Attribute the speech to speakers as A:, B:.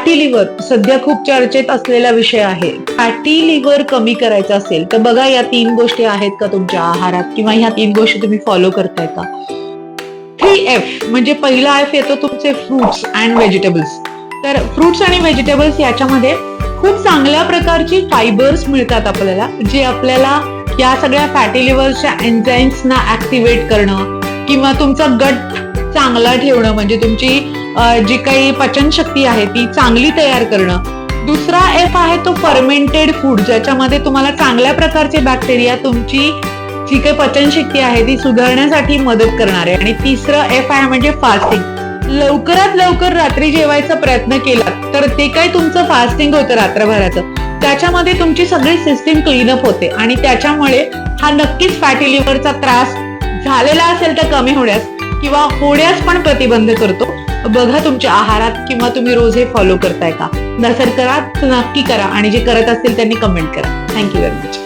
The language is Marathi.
A: फॅटी लिव्हर सध्या खूप चर्चेत असलेला विषय आहे. फॅटी लिव्हर कमी करायचं असेल तर बघा या तीन गोष्टी आहेत का तुमच्या आहारात किंवा ह्या तीन गोष्टी तुम्ही फॉलो करताय का? थ्री एफ म्हणजे पहिला एफ येतो तुमचे फ्रुट्स अँड व्हेजिटेबल्स तर फ्रुट्स आणि व्हेजिटेबल्स याच्यामध्ये खूप चांगल्या प्रकारची फायबर्स मिळतात आपल्याला जे आपल्याला या सगळ्या फॅटी लिव्हरच्या एन्झाईम्सना ऍक्टिव्हेट करणं किंवा तुमचा गट चांगला ठेवणं म्हणजे तुमची जी काही पचनशक्ती आहे ती चांगली तयार करणं. दुसरा एफ आहे तो फर्मेंटेड फूड ज्याच्यामध्ये तुम्हाला चांगल्या प्रकारचे बॅक्टेरिया तुमची जी काही पचनशक्ती आहे ती सुधारण्यासाठी मदत करणार आहे. आणि तिसरं एफ आहे म्हणजे फास्टिंग लवकरात लवकर रात्री जेवायचा प्रयत्न केला तर ते काही तुमचं फास्टिंग होतं रात्रभराचं. त्याच्यामध्ये तुमची सगळी सिस्टीम क्लीनअप होते. आणि त्याच्यामुळे हा नक्कीच फॅटी लिव्हरचा त्रास झालेला असेल तर कमी होण्यास किंवा होण्यास पण प्रतिबंध करतो. बघा तुमच्या आहारात किंवा तुम्ही रोज हे फॉलो करताय का? नसेल करा नक्की करा आणि जे करत असतील त्यांनी कमेंट करा. Thank you very much